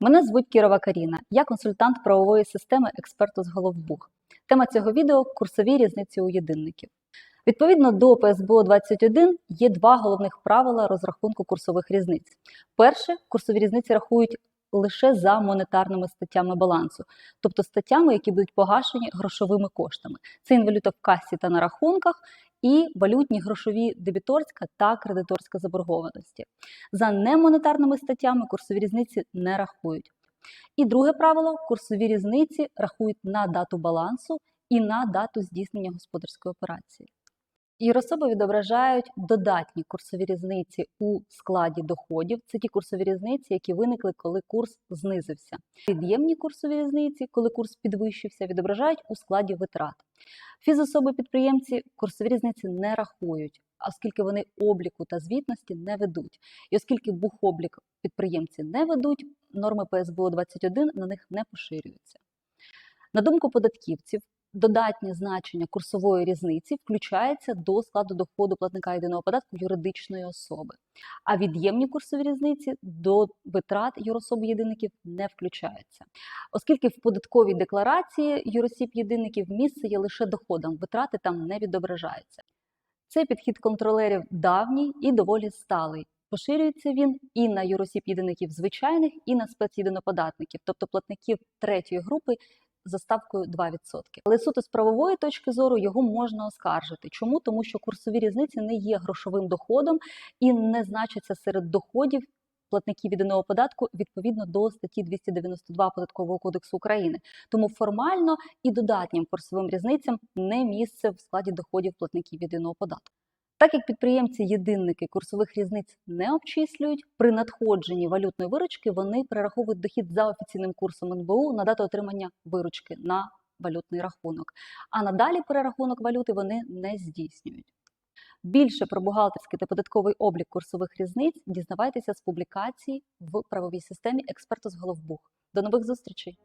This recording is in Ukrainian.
Мене звуть Кірова Каріна. Я консультант правової системи експерту з Головбух. Тема цього відео курсові різниці у єдинників. Відповідно до ПСБО 21 є два головних правила розрахунку курсових різниць. Перше, курсові різниці рахують лише за монетарними статтями балансу, тобто статтями, які будуть погашені грошовими коштами. Це інвалюта в касі та на рахунках, і валютні грошові дебіторська та кредиторська заборгованості. За немонетарними статтями курсові різниці не рахують. І друге правило: курсові різниці рахують на дату балансу і на дату здійснення господарської операції. Юрособи відображають додатні курсові різниці у складі доходів. Це ті курсові різниці, які виникли, коли курс знизився. Від'ємні курсові різниці, коли курс підвищився, відображають у складі витрат. Фізособи-підприємці курсові різниці не рахують, оскільки вони обліку та звітності не ведуть. І оскільки бухоблік підприємці не ведуть, норми ПСБО 21 на них не поширюються. На думку податківців, додатнє значення курсової різниці включається до складу доходу платника єдиного податку юридичної особи, а від'ємні курсові різниці до витрат юрособ єдиників не включаються, оскільки в податковій декларації юросіб єдиників місце є лише доходом, витрати там не відображаються. Цей підхід контролерів давній і доволі сталий. Поширюється він і на юросіб єдиників звичайних, і на спецєдиноподатників, тобто платників третьої групи за ставкою 2%. Але суто з правової точки зору його можна оскаржити. Чому? Тому що курсові різниці не є грошовим доходом і не значаться серед доходів платників єдиного податку відповідно до статті 292 Податкового кодексу України. Тому формально і додатнім курсовим різницям не місце в складі доходів платників єдиного податку. Так як підприємці-єдинники курсових різниць не обчислюють, при надходженні валютної виручки вони перераховують дохід за офіційним курсом НБУ на дату отримання виручки на валютний рахунок. А надалі перерахунок валюти вони не здійснюють. Більше про бухгалтерський та податковий облік курсових різниць дізнавайтеся з публікацій в правовій системі експерту з Головбух. До нових зустрічей!